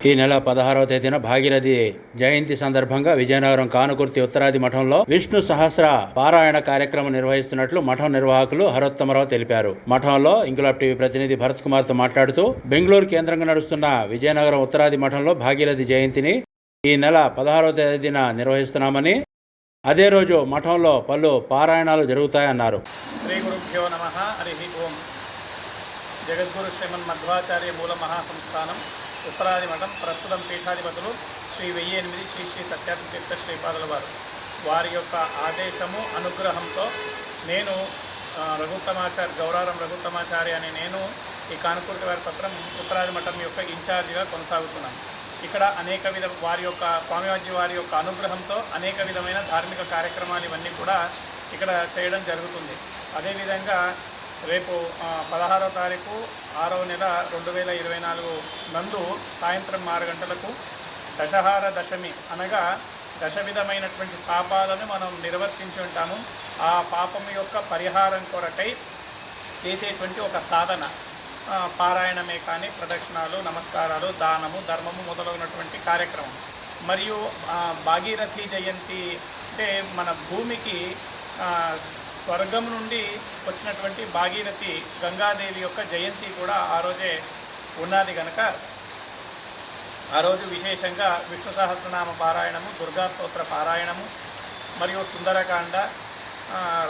ఈ నెల పదహారవ తేదీన భాగీరథి జయంతి సందర్భంగా విజయనగరం కానుకుర్తి ఉత్తరాది మఠంలో విష్ణు సహస్ర పారాయణ కార్యక్రమం నిర్వహిస్తున్నట్లు మఠం నిర్వాహకులు హరోత్తమరావు తెలిపారు. మఠంలో ఇంకులాబ్ టీవీ ప్రతినిధి భరత్ కుమార్తో మాట్లాడుతూ బెంగళూరు కేంద్రంగా నడుస్తున్న విజయనగరం ఉత్తరాది మఠంలో భాగీరథి జయంతిని ఈ నెల పదహారవ తేదీన నిర్వహిస్తున్నామని అదే రోజు మఠంలో పలు పారాయణాలు జరుగుతాయన్నారు. శ్రీ గురుభ్యో నమ హరి ఓం. జగద్గురు శ్రీమన్ మధ్వాచార్య మూల మహాసంస్థానం ఉత్తరాది మఠం ప్రస్తుతం పీఠాధిపతులు శ్రీ వెయ్యి ఎనిమిది శ్రీ శ్రీ సత్యాత్మతీర్థ శ్రీపాదుల వారు. వారి యొక్క ఆదేశము అనుగ్రహంతో నేను రఘుత్తమాచారి రఘుత్తమాచార్య గౌరారం రఘుత్తమాచార్య అనే నేను ఈ కానుకూర్తి వారి సత్రం ఉత్తరాది మఠం యొక్క ఇన్ఛార్జిగా కొనసాగుతున్నాను. ఇక్కడ అనేక విధ వారి యొక్క స్వామివారి వారి యొక్క అనుగ్రహంతో అనేక విధమైన ధార్మిక కార్యక్రమాలు ఇవన్నీ కూడా ఇక్కడ చేయడం జరుగుతుంది. అదేవిధంగా రేపు పదహారో తారీఖు ఆరో నెల రెండు వేల ఇరవై నాలుగు నందు సాయంత్రం ఆరు గంటలకు దశహార దశమి అనగా దశ విధమైనటువంటి పాపాలను మనం నిర్వర్తించి ఉంటాము. ఆ పాపం యొక్క పరిహారం కొరకై చేసేటువంటి ఒక సాధన. పారాయణమే కానీ ప్రదక్షిణాలు నమస్కారాలు దానము ధర్మము మొదలైనటువంటి కార్యక్రమం. మరియు భాగీరథి జయంతి అంటే మన భూమికి స్వర్గం నుండి వచ్చినటువంటి భాగీరథి గంగాదేవి యొక్క జయంతి కూడా ఆ రోజే ఉన్నది కనుక ఆ రోజు విశేషంగా విష్ణు సహస్రనామ పారాయణము దుర్గా స్తోత్ర పారాయణము మరియు సుందరకాండ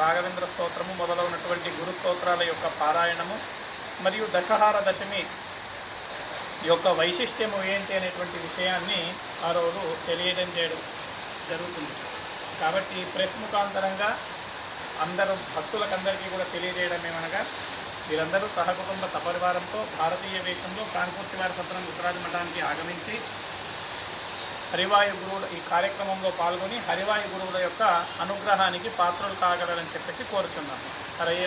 రాఘవేంద్ర స్తోత్రము మొదలైనటువంటి గురు స్తోత్రాల యొక్క పారాయణము మరియు దశహార దశమి యొక్క వైశిష్ట్యము ఏంటి అనేటువంటి విషయాన్ని ఆ రోజు తెలియడం చేయడం జరుగుతుంది. కాబట్టి ప్రెస్ ముఖాంతరంగా అందరూ భక్తులకందరికీ కూడా తెలియజేయడం ఏమనగా వీరందరూ సహకుటుంబ సపరివారంతో భారతీయ వేషంలో కాన్పూర్తి వారి సత్రం ఉత్తరాది మఠానికి ఆగమించి హరివాయు గురువుల ఈ కార్యక్రమంలో పాల్గొని హరివాయు గురువుల యొక్క అనుగ్రహానికి పాత్రలు కాగలరని చెప్పేసి కోరుచున్నాను హరయ్య